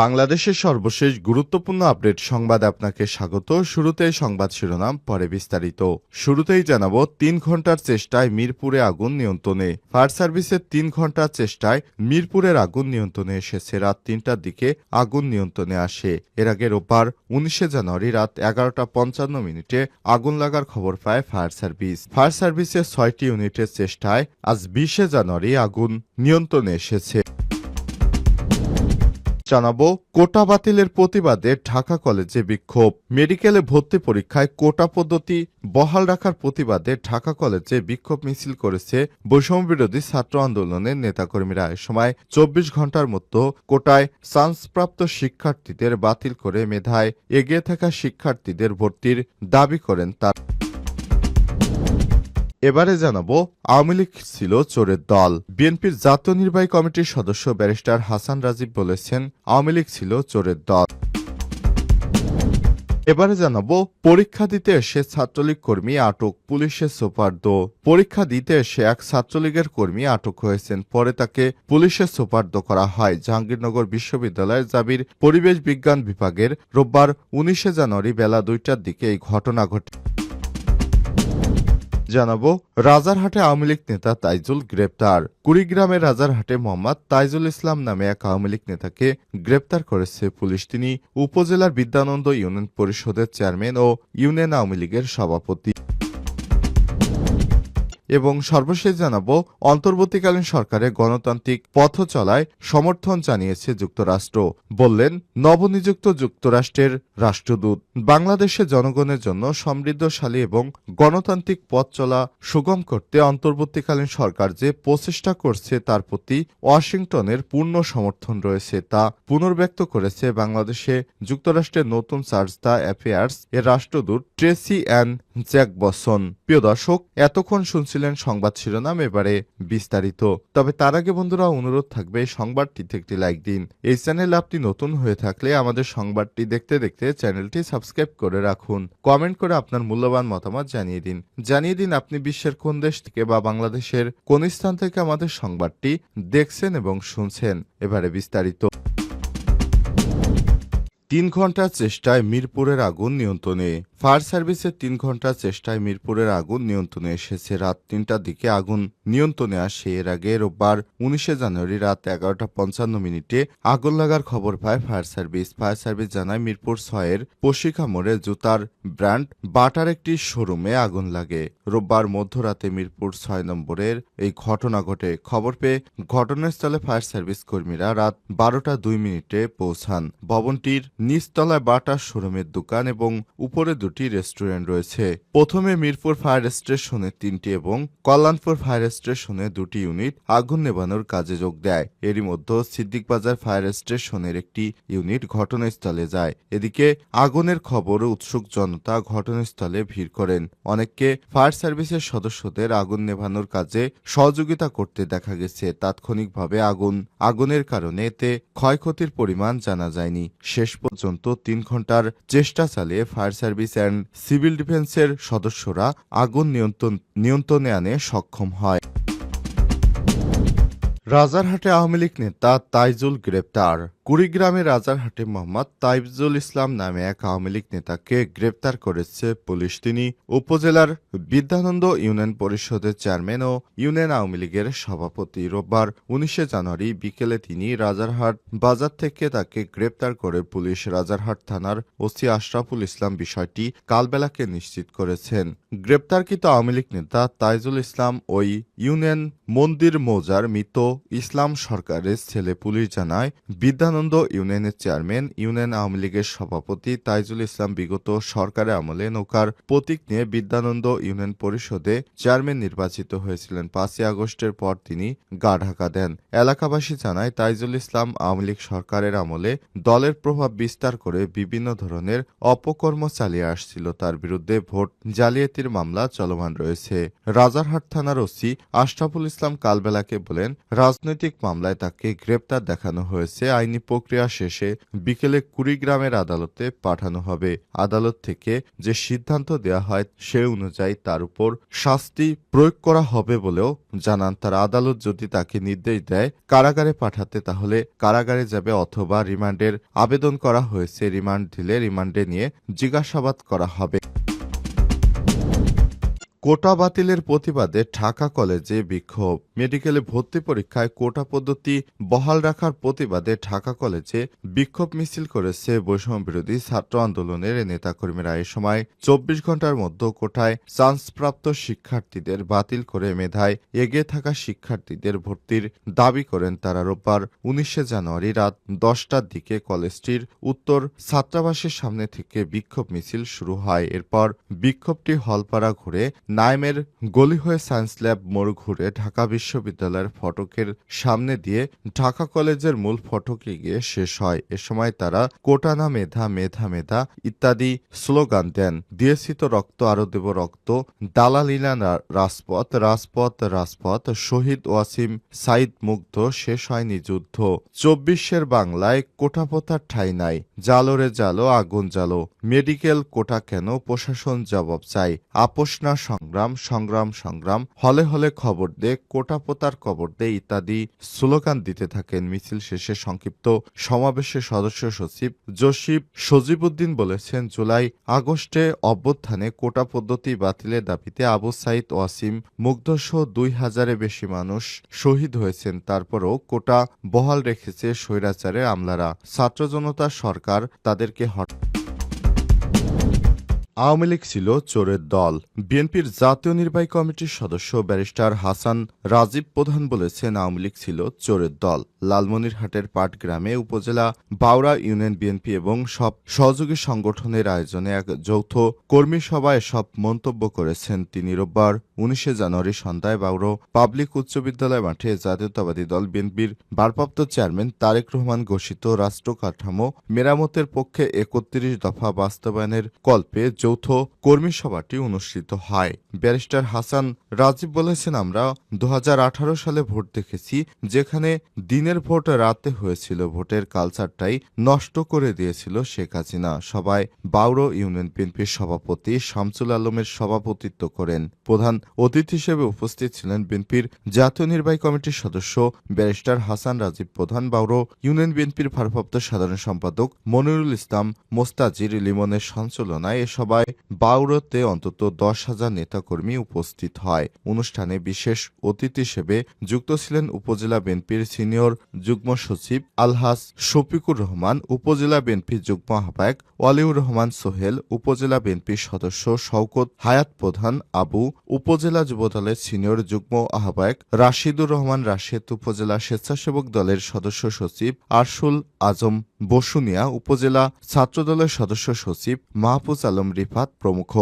বাংলাদেশের সর্বশেষ গুরুত্বপূর্ণ আপডেট সংবাদ আপনাকে স্বাগত। শুরুতেই সংবাদ শিরোনাম, পরে বিস্তারিত। শুরুতেই জানাব, তিন ঘণ্টার চেষ্টায় মিরপুরে আগুন নিয়ন্ত্রণে। ফায়ার সার্ভিসের তিন ঘণ্টার চেষ্টায় মিরপুরের আগুন নিয়ন্ত্রণে এসেছে। রাত তিনটার দিকে আগুন নিয়ন্ত্রণে আসে। এর আগে রোববার উনিশে জানুয়ারি রাত এগারোটা পঞ্চান্ন মিনিটে আগুন লাগার খবর পায় ফায়ার সার্ভিস। ফায়ার সার্ভিসের ছয়টি ইউনিটের চেষ্টায় আজ বিশে জানুয়ারি আগুন নিয়ন্ত্রণে এসেছে। জানাব, কোটা বাতিলের প্রতিবাদে ঢাকা কলেজে বিক্ষোভ। মেডিকেলে ভর্তি পরীক্ষায় কোটা পদ্ধতি বহাল রাখার প্রতিবাদে ঢাকা কলেজে বিক্ষোভ মিছিল করেছে বৈষম্য বিরোধী ছাত্র আন্দোলনের নেতাকর্মীরা। এ সময় চব্বিশ ঘণ্টার মতো কোটায় চান্সপ্রাপ্ত শিক্ষার্থীদের বাতিল করে মেধায় এগিয়ে থাকা শিক্ষার্থীদের ভর্তির দাবি করেন তারা। এবারে জানাব, আওয়ামী লীগ ছিল চোরের দল। বিএনপির জাতীয় নির্বাহী কমিটির সদস্য ব্যারিস্টার হাসান রাজীব বলেছেন, আওয়ামী লীগ ছিল চোরের দল। এবারে জানাব, পরীক্ষা দিতে এসে ছাত্রলীগ কর্মী আটক, পুলিশের সোপার্দ পরীক্ষা দিতে এসে এক ছাত্রলীগের কর্মী আটক হয়েছেন, পরে তাকে পুলিশের সোপার্দ করা হয়। জাহাঙ্গীরনগর বিশ্ববিদ্যালয়ের জাবির পরিবেশ বিজ্ঞান বিভাগের রোববার উনিশে জানুয়ারি বেলা দুইটার দিকে এই ঘটনা ঘটে। জানাব, রাজারহাটে আওয়ামী লীগ নেতা তাইজুল গ্রেপ্তার। কুড়িগ্রামের রাজারহাটে মোহাম্মদ তাইজুল ইসলাম নামে এক আওয়ামী লীগ নেতাকে গ্রেপ্তার করেছে পুলিশ। তিনি উপজেলার বিদ্যানন্দ ইউনিয়ন পরিষদের চেয়ারম্যান ও ইউনিয়ন আওয়ামী লীগের সভাপতি। এবং সর্বশেষ জানাব, অন্তর্বর্তীকালীন সরকারের গণতান্ত্রিক পথ চলায় সমর্থন জানিয়েছে যুক্তরাষ্ট্র। বললেন, নবনিযুক্ত যুক্তরাষ্ট্রের রাষ্ট্রদূত বাংলাদেশে জনগণের জন্য সমৃদ্ধশালী এবং গণতান্ত্রিক পথ চলা সুগম করতে অন্তর্বর্তীকালীন সরকার যে প্রচেষ্টা করছে তার প্রতি ওয়াশিংটনের পূর্ণ সমর্থন রয়েছে তা পুনর্ব্যক্ত করেছে বাংলাদেশে যুক্তরাষ্ট্রের নতুন চার্জ দ্য অ্যাফেয়ার্স এর রাষ্ট্রদূত ট্রেসি অ্যান জ্যাক বসন প্রিয় দর্শক, এতক্ষণ শুনছিলেন সংবাদ শিরোনাম এবারে বিস্তারিত। তবে তার আগে বন্ধুরা অনুরোধ থাকবে সংবাদটিতে একটি লাইক দিন। এই চ্যানেল আপনি নতুন হয়ে থাকলে আমাদের সংবাদটি দেখতে দেখতে চ্যানেলটি সাবস্ক্রাইব করে রাখুন। কমেন্ট করে আপনার মূল্যবান মতামত জানিয়ে দিন। জানিয়ে দিন আপনি বিশ্বের কোন দেশ থেকে বা বাংলাদেশের কোন স্থান থেকে আমাদের সংবাদটি দেখছেন এবং শুনছেন। এবারে বিস্তারিত। তিন ঘণ্টার চেষ্টায় মিরপুরের আগুন নিয়ন্ত্রণে। ফায়ার সার্ভিসের তিন ঘণ্টার চেষ্টায় মিরপুরের আগুন নিয়ন্ত্রণে এসেছে। রাত তিনটার দিকে আগুন নিয়ন্ত্রণে আসে। এর আগে রোববার উনিশে জানুয়ারি রাত এগারোটা পঞ্চান্ন মিনিটে আগুন লাগার খবর পায় ফায়ার সার্ভিস। ফায়ার সার্ভিস জানায়, মিরপুর ছয়ের পশিকা মোড়ে জুতার ব্র্যান্ড বাটার একটি শোরুমে আগুন লাগে। রোববার মধ্যরাতে মিরপুর ছয় নম্বরের এই ঘটনা ঘটে। খবর পেয়ে ঘটনাস্থলে ফায়ার সার্ভিস কর্মীরা রাত বারোটা দুই মিনিটে পৌঁছান। ভবনটির নিচতলায় বাটার শোরুমের দোকান এবং উপরে দুটি রেস্টুরেন্ট রয়েছে। প্রথমে মিরপুর ফায়ার স্টেশনে তিনটি এবং কল্যাণপুর ফায়ার স্টেশনে দুটি ইউনিট আগুন নেভানোর কাজে যোগ দেয়। এরই মধ্যে সিদ্দিকবাজার ফায়ার স্টেশনের একটি ইউনিট ঘটনাস্থলে যায়। এদিকে আগুনের খবর উৎসুক জনতা ঘটনাস্থলে ভিড় করেন। অনেককে ফায়ার সার্ভিসের সদস্যদের আগুন নেভানোর কাজে সহযোগিতা করতে দেখা গেছে। তাৎক্ষণিকভাবে আগুন, আগুনের কারণে এতে ক্ষয়ক্ষতির পরিমাণ জানা যায়নি। শেষ পর্যন্ত তিন ঘণ্টার চেষ্টা চালিয়ে ফায়ার সার্ভিস অ্যান্ড সিভিল ডিফেন্সের সদস্যরা আগুন নিয়ন্ত্রণ, নিয়ন্ত্রণে আনে সক্ষম হয়। রাজারহাটে আওয়ামী লীগ নেতা তাইজুল গ্রেপ্তার। কুড়িগ্রামের রাজারহাটে মোহাম্মদ তাইজুল ইসলাম নামে এক আওয়ামী লীগ নেতাকে গ্রেপ্তার করেছে পুলিশ। তিনি উপজেলার বিদ্যানন্দ ইউনিয়ন পরিষদের চেয়ারম্যান ও ইউনিয়ন আওয়ামী লীগের সভাপতি। রোববার উনিশে জানুয়ারি বিকেলে তিনি রাজারহাট বাজার থেকে তাকে গ্রেপ্তার করে পুলিশ রাজারহাট থানার ওসি আশরাফুল ইসলাম বিষয়টি কালবেলাকে নিশ্চিত করেছেন। গ্রেপ্তারকৃত আওয়ামী লীগ নেতা তাইজুল ইসলাম ওই ইউনিয়ন মন্দির মৌজার মৃত ইসলাম সরকারের ছেলে পুলিশ জানায় বিদ্যানন্দ ইউনিয়নের চেয়ারম্যান, ইউনিয়ন আওয়ামী লীগের সভাপতি তাইজুল ইসলাম বিগত সরকারের আমলে নৌকার প্রতীক নিয়ে বিদ্যানন্দ ইউনিয়ন পরিষদে চেয়ারম্যান নির্বাচিত হয়েছিলেন। পাঁচই আগস্টের পর তিনি গা ঢাকা দেন। এলাকাবাসী জানায়, তাইজুল ইসলাম আওয়ামী লীগ সরকারের আমলে দলের প্রভাব বিস্তার করে বিভিন্ন ধরনের অপকর্ম চালিয়ে আসছিল। তার বিরুদ্ধে ভোট জালিয়াতির মামলা চলমান রয়েছে। রাজারহাট থানার ওসি আশরাফুল ইসলাম কালবেলাকে বলেন, রাজনৈতিক মামলায় তাকে গ্রেপ্তার দেখানো হয়েছে। আইনি প্রক্রিয়া শেষে বিকেলে কুড়িগ্রামের আদালতে পাঠানো হবে। আদালত থেকে যে সিদ্ধান্ত দেওয়া হয় সে অনুযায়ী তার উপর শাস্তি প্রয়োগ করা হবে বলেও জানান তার আদালত। যদি তাকে নির্দেশ দেয় কারাগারে পাঠাতে, তাহলে কারাগারে যাবে অথবা রিমান্ডের আবেদন করা হয়েছে। রিমান্ড দিলে রিমান্ডে নিয়ে জিজ্ঞাসাবাদ করা হবে। কোটা বাতিলের প্রতিবাদে ঢাকা কলেজে বিক্ষোভ। মেডিকেলে ভর্তি পরীক্ষায় কোটা পদ্ধতি বহাল রাখার প্রতিবাদে ঢাকা কলেজে বিক্ষোভ মিছিল করেছে বৈষম্য বিরোধী ছাত্র আন্দোলনের নেতাকর্মীরা। এ সময় চব্বিশ ঘণ্টার মধ্যে কোটায় চান্সপ্রাপ্ত শিক্ষার্থীদের বাতিল করে মেধায় এগিয়ে থাকা শিক্ষার্থীদের ভর্তির দাবি করেন তারা। রোববার উনিশে জানুয়ারি রাত দশটার দিকে কলেজটির উত্তর ছাত্রাবাসের সামনে থেকে বিক্ষোভ মিছিল শুরু হয়। এরপর বিক্ষোভটি হলপাড়া ঘুরে নাইমের গলি হয়ে সায়েন্স ল্যাব মোড় ঘুরে ঢাকা বিশ্ববিদ্যালয়ের ফটকের সামনে দিয়ে ঢাকা কলেজের মূল ফটকে গিয়ে শেষ হয়। এ সময় তারা কোটানা মেধা মেধা মেধা ইত্যাদি স্লোগান দেন। দিয়েছি তো রক্ত আরও দেব রক্ত, দালালিলা রাজপথ রাজপথ রাজপথ, শহীদ ওয়াসিম, সাইদ মুগ্ধ, শেষ হয়নি যুদ্ধ। চব্বিশের বাংলায় কোটাপোতার ঠাই নাই। জালোরে জালো, আগুন জালো মেডিকেল কোটা কেন প্রশাসন জবাব চাই আপোষ না সংগ্রাম সংগ্রাম সংগ্রাম, হলে হলে খবর দে কোটাপোতার কবর দে ইত্যাদি স্লোগান দিতে থাকেন মিছিল শেষে সংক্ষিপ্ত সমাবেশে সদস্য সচিব জসিব সজিবুদ্দিন বলেছেন, জুলাই আগস্টে অভ্যুত্থানে কোটা পদ্ধতি বাতিলের দাবিতে আবু সাইদ ওয়াসিম মুগ্ধসহ দুই হাজারে বেশি মানুষ শহীদ হয়েছেন। তারপরও কোটা বহাল রেখেছে স্বৈরাচারের আমলারা। ছাত্র জনতা সরকার তাদেরকে হট আওয়ামী লীগ ছিল চোরের দল। বিএনপির জাতীয় নির্বাহী কমিটির সদস্য ব্যারিস্টার হাসান রাজীব প্রধান বলেছেন, আওয়ামী লীগ ছিল চোরের দল। লালমনিরহাটের পাটগ্রামে উপজেলা বাউরা ইউনিয়ন বিএনপি এবং সব সহযোগী সংগঠনের আয়োজনে এক যৌথ কর্মী সভায় সব মন্তব্য করেছেন। তিনি রোববার উনিশে জানুয়ারি সন্ধ্যায় বাউরো পাবলিক উচ্চ বিদ্যালয় মাঠে জাতীয়তাবাদী দল বিএনপির ভারপ্রাপ্ত চেয়ারম্যান তারেক রহমান ঘোষিত রাষ্ট্র কাঠামো মেরামতের পক্ষে একত্রিশ দফা বাস্তবায়নের কল্পে যৌথ কর্মী সভাটি অনুষ্ঠিত হয়। ব্যারিস্টার হাসান রাজীব বলেছেন, আমরা দু হাজার আঠারো সালে ভোট দেখেছি, যেখানে দিনের ভোট রাতে হয়েছিল। ভোটের কালচারটাই নষ্ট করে দিয়েছিল শেখ হাসিনা। সবাই বাউরো ইউনিয়ন বিএনপির সভাপতি শামসুল আলমের সভাপতিত্ব করেন। প্রধান অতিথি হিসেবে উপস্থিত ছিলেন বিএনপির জাতীয় নির্বাহী কমিটির সদস্য ব্যারিস্টার হাসান রাজীব, প্রধান বাউরো ইউনিয়ন বিএনপির ভারপ্রাপ্ত সাধারণ সম্পাদক মনিরুল ইসলাম, মোস্তাজির লিমনের সঞ্চালনায় এ সভায় বাউরোতে অন্তত দশ হাজার নেতাকর্মী উপস্থিত হয়। অনুষ্ঠানে বিশেষ অতিথি হিসেবে যুক্ত ছিলেন উপজেলা বিএনপির সিনিয়র যুগ্ম সচিব আলহাস শফিকুর রহমান, উপজেলা বিএনপির যুগ্ম আহ্বায়ক ওয়ালিউর রহমান সোহেল, উপজেলা বিএনপির সদস্য শওকত হায়াত প্রধান আবু, উপজেলা যুবদলের সিনিয়র যুগ্ম আহ্বায়ক রাশিদুর রহমান রাশেদ, উপজেলা স্বেচ্ছাসেবক দলের সদস্য সচিব আরশুল আজম বসুনিয়া উপজেলা ছাত্রদলের সদস্য সচিব মাহফুজ আলম রিফাত প্রমুখ।